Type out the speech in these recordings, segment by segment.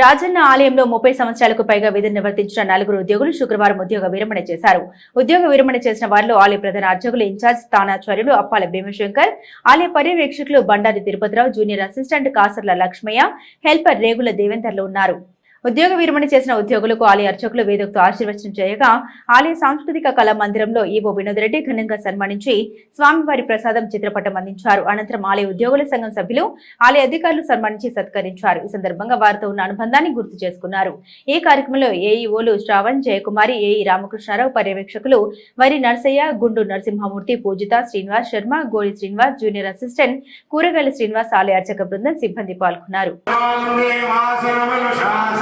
రాజన్న ఆలయంలో ముప్పై సంవత్సరాలకు పైగా విధులు నిర్వర్తించిన నలుగురు ఉద్యోగులు శుక్రవారం ఉద్యోగ విరమణ చేశారు. ఉద్యోగ విరమణ చేసిన వారిలో ఆలయ ప్రధాన అర్చకులు ఇన్ఛార్జ్ స్థానాచార్యులు అప్పాల భీమశంకర్ ఆలయ పర్యవేక్షకులు Bandari Tirupathirao junior assistant Kasarla Lakshmaiah helper Regula దేవేందర్లు ఉన్నారు. ఉద్యోగ విరమణ చేసిన ఉద్యోగులకు ఆలయ అర్చకులు వేదోక్త ఆశీర్వచనం చేయగా ఆలయ సాంస్కృతిక కళా మందిరంలో ఈవో వినోద్రెడ్డి ఘనంగా సన్మానించి స్వామివారి ప్రసాదం చిత్రపటం అందించారు. అనంతరం ఆలయ ఉద్యోగుల సంఘం సభ్యులు ఆలయ అధికారులు సన్మానించి సత్కరించారు. ఈ సందర్భంగా వారితో ఉన్న అనుబంధాన్ని గుర్తు చేసుకున్నారు. ఈ కార్యక్రమంలో ఏఈఓలు శ్రావణ్ జయకుమారి ఏఈ రామకృష్ణారావు పర్యవేక్షకులు వరి నర్సయ్య గుండు నరసింహమూర్తి పూజిత శ్రీనివాస్ శర్మ గోరి శ్రీనివాస్ జూనియర్ అసిస్టెంట్ కూరగాయల శ్రీనివాస్ ఆలయ అర్చక బృందం సిబ్బంది పాల్గొన్నారు.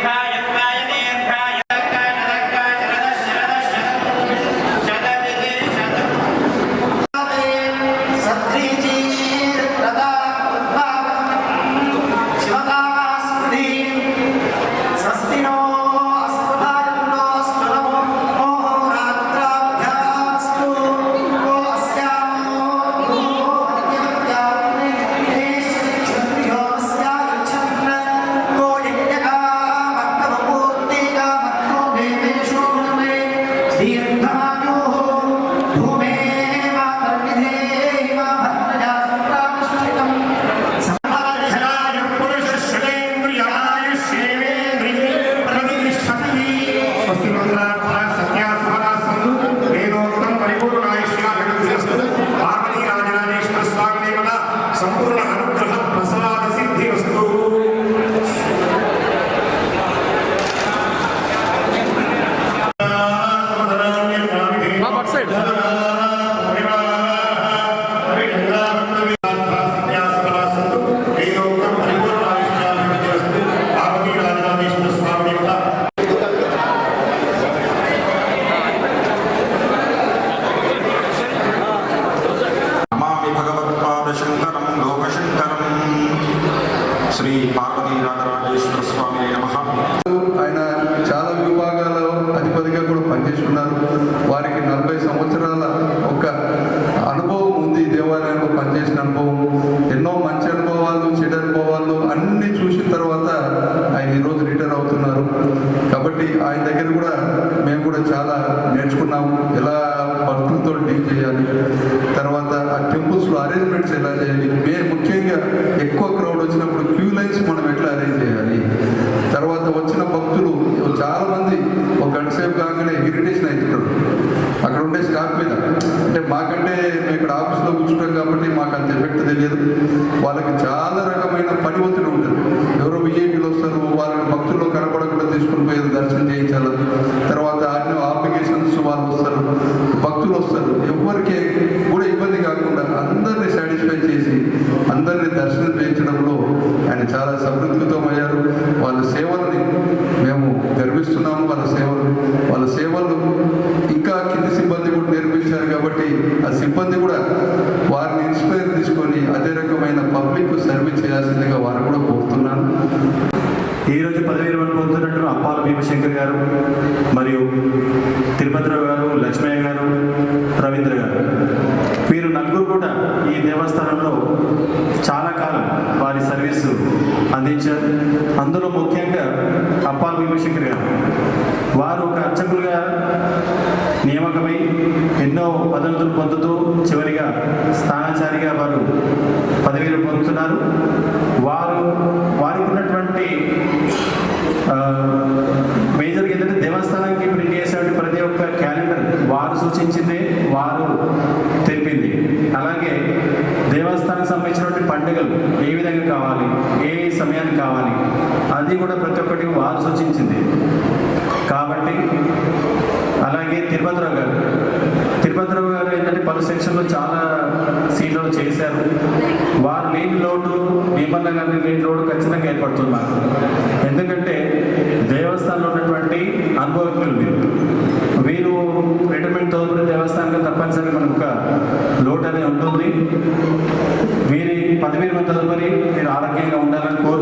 Pass. శ్రీ పార్వతీ రాజరాజేశ్వర స్వామి నమ ఆయన చాలా విభాగాల్లో అధిపతిగా కూడా పనిచేస్తున్నారు వారికి నలభై సంవత్సరాల ఒక అనుభవం ఉంది. దేవాలయంలో పనిచేసిన అనుభవం. ఎన్నో మంచి అనుభవాలు చెడు అనుభవాలు అన్ని చూసిన తర్వాత ఆయన ఈరోజు రిటైర్ అవుతున్నారు. కాబట్టి ఆయన దగ్గర కూడా మేము కూడా చాలా నేర్చుకున్నాము. ఎలా భక్తులతో డీల్ చేయాలి. తర్వాత ఆ టెంపుల్స్లో అరేంజ్మెంట్స్ ఎలా చేయాలి. మే ముఖ్యంగా ఎక్కువ క్రౌడ్ వచ్చినప్పుడు అక్కడ ఉండే స్టాఫ్ మీద అంటే మాకంటే మేము ఇక్కడ ఆఫీస్లో కూర్చుంటాం కాబట్టి మాకు అంత ఎఫెక్ట్ తెలియదు. వాళ్ళకి చాలా రకమైన పని ఒత్తిడి ఉంటుంది. ఎవరో విఐపీలు వస్తారు వాళ్ళని భక్తుల్లో కనపడకుండా తీసుకుని పోయి దర్శనం చేయించాలి. తర్వాత అన్ని ఆప్లికేషన్స్ వాళ్ళు వస్తారు భక్తులు వస్తారు. ఎవరికి కూడా ఇబ్బంది కాకుండా అందరినీ సాటిస్ఫై చేసి అందరినీ దర్శనం చేయించడంలో ఆయన చాలా సమృద్ధితమయ్యారు వాళ్ళ సేవల్ని మేము గర్విస్తున్నాము వాళ్ళ సేవలు వాళ్ళ సేవలు ఇంకా కింది సిబ్బంది కూడా నేర్పించారు కాబట్టి ఆ సిబ్బంది కూడా వారిని ఇన్స్పైర్ తీసుకొని అదే రకమైన పబ్లిక్ సర్వీస్ చేయాల్సిందిగా వారు కూడా కోరుతున్నాను ఈ రోజు పదవి విరమణ పొందుతున్నట్టు అప్పాల భీమశంకర్ గారు మరియు తిరుపతిరావు గారు లక్ష్మయ్య గారు రవీంద్ర గారు. వీరు నలుగురు కూడా ఈ దేవస్థానంలో చాలా కాలం వారి సర్వీసు అందించారు. అందులో ముఖ్యంగా అప్పాల భీమశంకర్ గారు. వారు ఒక అర్చకులుగా నియామకమై ఎన్నో పదవులు పొందుతూ చివరిగా స్థానాచారిగా వారు పదవీలు పొందుతున్నారు. వారు వారికి ఉన్నటువంటి మేజర్ మేజర్గా ఏంటంటే దేవస్థానానికి ప్రింట్ చేసేటువంటి ప్రతి ఒక్క క్యాలెండర్ వారు సూచించింది వారు తెలిపింది. అలాగే దేవస్థానం సంబంధించినటువంటి పండుగలు ఏ విధంగా కావాలి ఏ సమయానికి కావాలి అది కూడా ప్రతి ఒక్కటి వారు సూచించింది. కాబట్టి అలాగే తిరుపతిరావు గారు. తిరుపతిరావు గారు ఏంటంటే పలు సెక్షన్లో చాలా సీట్లు చేశారు. వారు లేని లోటు భీమన్న గారిని లేని లోటు ఖచ్చితంగా ఏర్పడుతుంది మాకు. ఎందుకంటే దేవస్థానంలో ఉన్నటువంటి అనుభవజ్ఞులు వీరు వీరు రిటైర్మెంట్ తదుపరి దేవస్థానంలో తప్పనిసరిగా మనకు ఒక లోటు అనేది ఉంటుంది. వీరి పదవీ తదుపరి మీరు ఆరోగ్యంగా ఉండాలని కోరు